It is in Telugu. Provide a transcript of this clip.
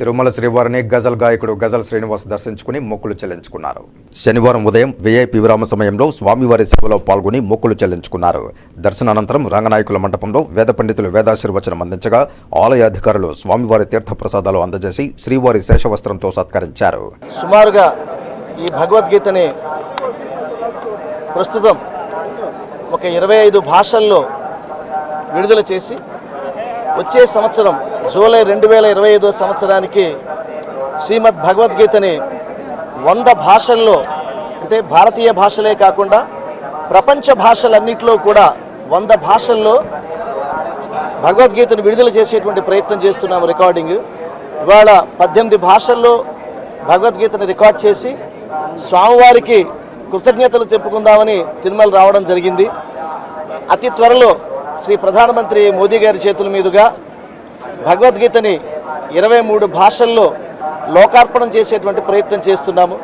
తిరుమల శ్రీవారిని గజల్ గాయకుడు గజల్ శ్రీనివాస్ దర్శించుకుని మొక్కులు చెల్లించుకున్నారు. శనివారం ఉదయం విఐపి విరామ సమయంలో స్వామివారి సేవలో పాల్గొని మొక్కులు చెల్లించుకున్నారు. దర్శనానంతరం రంగనాయకుల మండపంలో వేద పండితులు వేదాశీర్వచనం అందించగా ఆలయ అధికారులు స్వామివారి తీర్థప్రసాదాలు అందజేసి శ్రీవారి శేషవస్త్రంతో సత్కరించారు. సుమారుగా ఈ భగవద్గీతని ప్రస్తుతం ఒక ఇరవై ఐదు భాషల్లో విడుదల చేసి వచ్చే సంవత్సరం జూలై రెండు వేల ఇరవై ఐదో సంవత్సరానికి శ్రీమద్ భగవద్గీతని వంద భాషల్లో అంటే భారతీయ భాషలే కాకుండా ప్రపంచ భాషలన్నింటిలో కూడా వంద భాషల్లో భగవద్గీతను విడుదల చేసేటువంటి ప్రయత్నం చేస్తున్నాము రికార్డింగ్. ఇవాళ పద్దెనిమిది భాషల్లో భగవద్గీతను రికార్డ్ చేసి స్వామివారికి కృతజ్ఞతలు తెప్పుకుందామని తిరుమల రావడం జరిగింది. అతి త్వరలో శ్రీ ప్రధానమంత్రి మోదీ గారి చేతుల మీదుగా భగవద్గీతని ఇరవై మూడు భాషల్లో లోకార్పణం చేసేటువంటి ప్రయత్నం చేస్తున్నాము.